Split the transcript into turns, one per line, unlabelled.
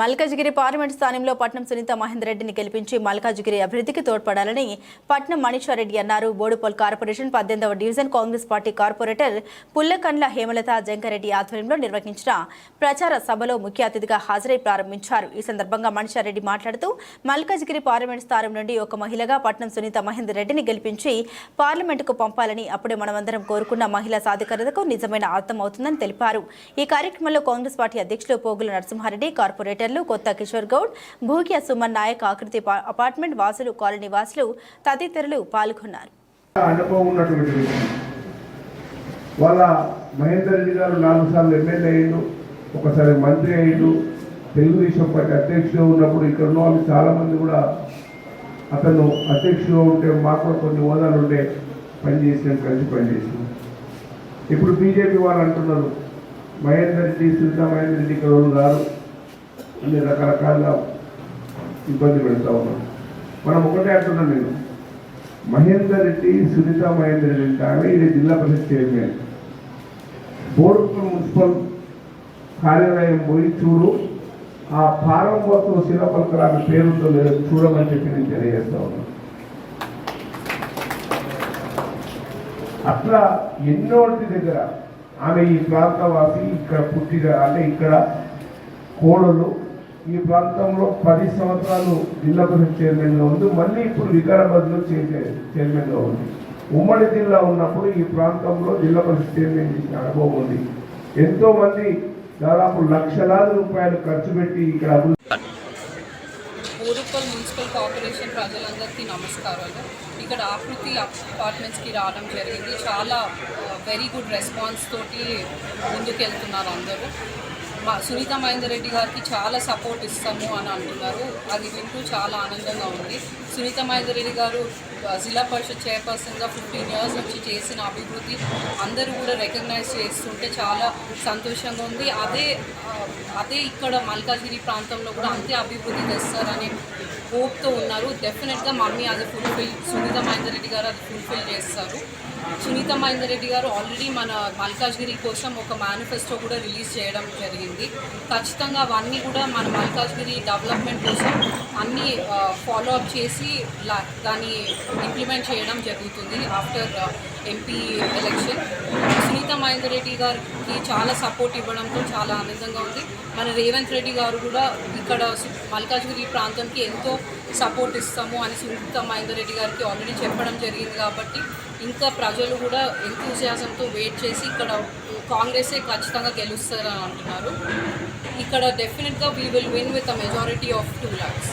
Malkajgiri parliament స్థానంలో పట్నం సునీత మహేందర్ రెడ్డిని గెలిపించి మల్కాజిగిరి అభివృద్ధికి తోడ్పడాలని పట్నం మణిశ్వరరెడ్డి అన్నారు. బోడుపల్ కార్పొరేషన్ పద్దెనిమిదవ division Congress party corporator Pullakandla Hemalatha Jankareddy ఆధ్వర్యంలో నిర్వహించిన ప్రచార సభలో ముఖ్య అతిథిగా హాజరై ప్రారంభించారు. ఈ సందర్భంగా మణిశ్వరరెడ్డి మాట్లాడుతూ మల్కాజిగిరి పార్లమెంట్ స్థానం నుండి ఒక మహిళగా పట్నం సునీత మహేందర్ రెడ్డిని గెలిపించి పార్లమెంటుకు పంపాలని అప్పుడే మనమందరం కోరుకున్న మహిళా సాధికారతకు నిజమైన అర్థం అవుతుందని తెలిపారు. ఈ కార్యక్రమంలో కాంగ్రెస్ పార్టీ అధ్యక్షులు పోగుల నరసింహారెడ్డి కార్పొరేటర్లు కొత్త కిషోర్ గౌడ్ భూగ్య సుమన్ నాయక్ ఆకృతి అపార్ట్మెంట్ వాసులు కాలనీ వాసులు తదితరులు పాల్గొన్నారు.
వాళ్ళ మహేందర్ రెడ్డి గారు నాలుగు సార్లు ఎమ్మెల్యే అయ్యిండు ఒకసారి మంత్రి అయ్యిండు తెలుగుదేశం పార్టీ అధ్యక్షుడు ఉన్నప్పుడు ఇక్కడ ఉన్న వాళ్ళు చాలామంది కూడా అతను అధ్యక్షుడు ఉంటే మాకు కొన్ని హోదాలు ఉండే పనిచేసినాం కలిసి పనిచేసినాం ఇప్పుడు బీజేపీ వాళ్ళు అంటున్నారు మహేందర్ రెడ్డి సునీతా మహేందర్ రెడ్డి ఇక్కడ వాళ్ళు అన్ని రకరకాలుగా ఇబ్బంది పెడతా ఉన్నాం. మనం ఒకటే అంటున్నాను నేను. మహేందర్ రెడ్డి సునీత మహేందర్ రెడ్డి అంటే ఆమె ఇది జిల్లా పరిషత్ చైర్మన్. బోర్డుపల్ మున్సిపల్ కార్యాలయం పోయి చూడు ఆ ఫారం కోసం శిలపలకలు ఆమె పేరుతో లేదో చూడమని చెప్పి నేను తెలియజేస్తా ఉన్నాను. అట్లా ఎన్నోటి దగ్గర ఆమె ఈ ప్రాంతవాసి ఇక్కడ పుట్టిన అంటే ఇక్కడ కోడలు ఈ ప్రాంతంలో పది సంవత్సరాలు జిల్లా పరిషత్ చైర్మన్గా ఉంది. మళ్ళీ ఇప్పుడు వికారాబాద్లో చేసే చైర్మన్గా ఉంది. ఉమ్మడి జిల్లా ఉన్నప్పుడు ఈ ప్రాంతంలో జిల్లా పరిషత్ చైర్మన్ చేసిన అనుభవం ఉంది. ఎంతో మంది దాదాపు లక్షలాది రూపాయలు ఖర్చు పెట్టి ఇక్కడ అభివృద్ధి
మున్సిపల్ కార్పొరేషన్ ప్రజలందరికీ నమస్కారాలు. ఇక్కడ ఆకృతి అపార్ట్మెంట్స్కి రావడం జరిగింది. చాలా వెరీ గుడ్ రెస్పాన్స్ తోటి ముందుకెళ్తున్నారు అందరూ. మా సునీత మహేందర్ రెడ్డి గారికి చాలా సపోర్ట్ ఇస్తాము అని అంటున్నారు. అది వింటూ చాలా ఆనందంగా ఉంది. సునీత మహేందర్ రెడ్డి గారు జిల్లా పరిషత్ చైర్పర్సన్గా ఫిఫ్టీన్ ఇయర్స్ నుంచి చేసిన అభివృద్ధి అందరూ కూడా రికగ్నైజ్ చేస్తుంటే చాలా సంతోషంగా ఉంది. అదే అదే ఇక్కడ మల్కాజిగిరి ప్రాంతంలో కూడా అంతే అభివృద్ధి తెస్తారని హోప్తో ఉన్నారు. డెఫినెట్గా మమ్మీ అది ఫుల్ఫిల్ సునీత మహేందర్ రెడ్డి గారు అది ఫుల్ఫిల్ చేస్తారు. సునీత మహేందర్ రెడ్డి గారు ఆల్రెడీ మన మల్కాజ్గిరి కోసం ఒక మేనిఫెస్టో కూడా రిలీజ్ చేయడం జరిగింది. ఖచ్చితంగా అవన్నీ కూడా మన మల్కాజ్గిరి డెవలప్మెంట్ కోసం అన్నీ ఫాలో అప్ చేసి దాన్ని ఇంప్లిమెంట్ చేయడం జరుగుతుంది after MP election Sunitha Mahender Reddy గారికి చాలా సపోర్ట్ ఇవ్వడంతో చాలా ఆనందంగా ఉంది. మన రేవంత్ రెడ్డి గారు కూడా ఇక్కడ మల్కాజ్గిరి ప్రాంతంకి ఎంతో సపోర్ట్ ఇస్తాము అని సునీత మహేందర్ రెడ్డి గారికి ఆల్రెడీ చెప్పడం జరిగింది కాబట్టి ఇంకా ప్రజలు కూడా ఎంతూజియాజంతో వెయిట్ చేసి ఇక్కడ కాంగ్రెసే ఖచ్చితంగా గెలుస్తారని అంటున్నారు. ఇక్కడ డెఫినెట్గా we will win with a majority of two lakhs